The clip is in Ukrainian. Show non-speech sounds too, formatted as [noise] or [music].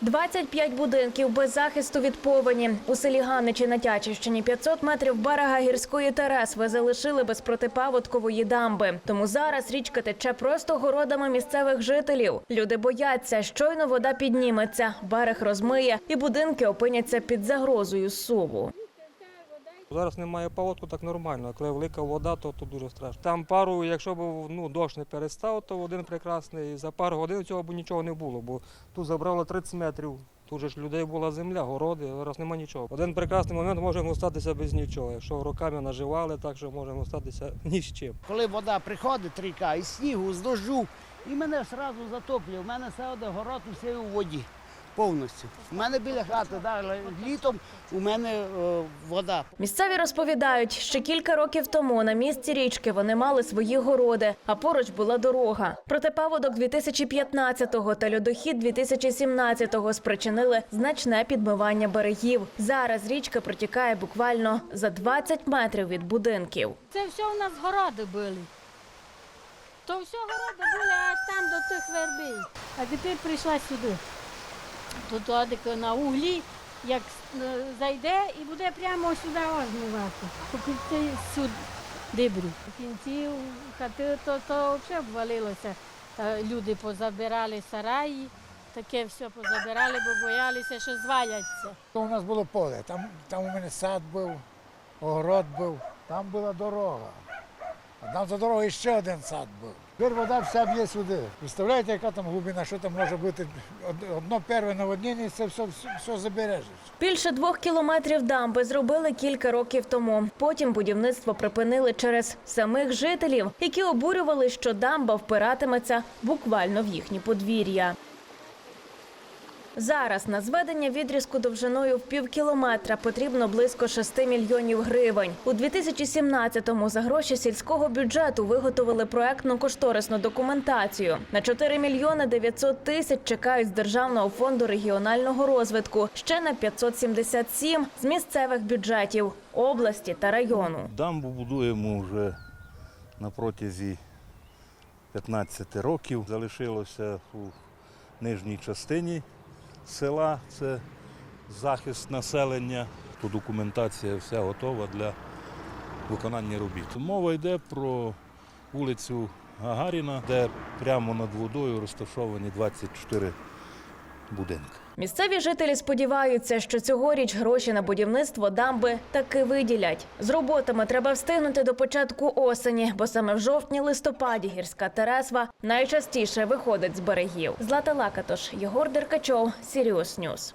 25 будинків без захисту від повені. У селі Ганичі на Тячівщині 500 метрів берега гірської Тересви залишили без протипаводкової дамби. Тому зараз річка тече просто городами місцевих жителів. Люди бояться, щойно вода підніметься, берег розмиє і будинки опиняться під загрозою суву. Зараз немає паводку, так нормально. а Коли велика вода, то, то дуже страшно. Там пару, якщо б ну, дощ не перестав, то один прекрасний. За пару годин цього б нічого не було, бо тут забрало 30 метрів. Тут же ж людей була земля, городи, зараз нема нічого. Один прекрасний момент можемо статися без нічого. Якщо роками наживали, так що можемо статися [laughs] ні з чим. Коли вода приходить, ріка, із снігу, з дождю, і мене одразу затоплює. У мене все один город усе у воді повністю. У мене біля хати, да, літом у мене е, вода. Місцеві розповідають, ще кілька років тому на місці річки вони мали свої городи, а поруч була дорога. Проте паводок 2015-го та льодохід 2017-го спричинили значне підмивання берегів. Зараз річка протікає буквально за 20 метрів від будинків. Це все у нас городи були. То все городи були аж там до тих вербів. А тепер прийшла сюди. Тут на углі, як е, зайде і буде прямо сюди озмивати. По кінці сюди дибрю. В кінці хати то, то взагалі обвалилося. Люди позабирали сараї, таке все позабирали, бо боялися, що зваляться. У нас було поле, там, там у мене сад був, огород був, там була дорога. Там за дорогою ще один сад був. Тепер вода вся б'є сюди. Представляєте, яка там глибина, що там може бути? Одно перве наводнення, і це все, все, все забережеш. Більше двох кілометрів дамби зробили кілька років тому. Потім будівництво припинили через самих жителів, які обурювали, що дамба впиратиметься буквально в їхні подвір'я. Зараз на зведення відрізку довжиною в пів кілометра потрібно близько 6 мільйонів гривень. У 2017-му за гроші сільського бюджету виготовили проектно-кошторисну документацію. На 4 мільйони 900 тисяч чекають з Державного фонду регіонального розвитку. Ще на 577 з місцевих бюджетів області та району. Дамбу будуємо вже на протязі 15 років. Залишилося у нижній частині села. Це захист населення. Тут документація вся готова для виконання робіт. Мова йде про вулицю Гагаріна, де прямо над водою розташовані 24 будинки. Місцеві жителі сподіваються, що цьогоріч гроші на будівництво дамби таки виділять. З роботами треба встигнути до початку осені, бо саме в жовтні-листопаді гірська Тересва найчастіше виходить з берегів. Злата Лакатош, Єгор Деркачов, Сіріус Ньюс.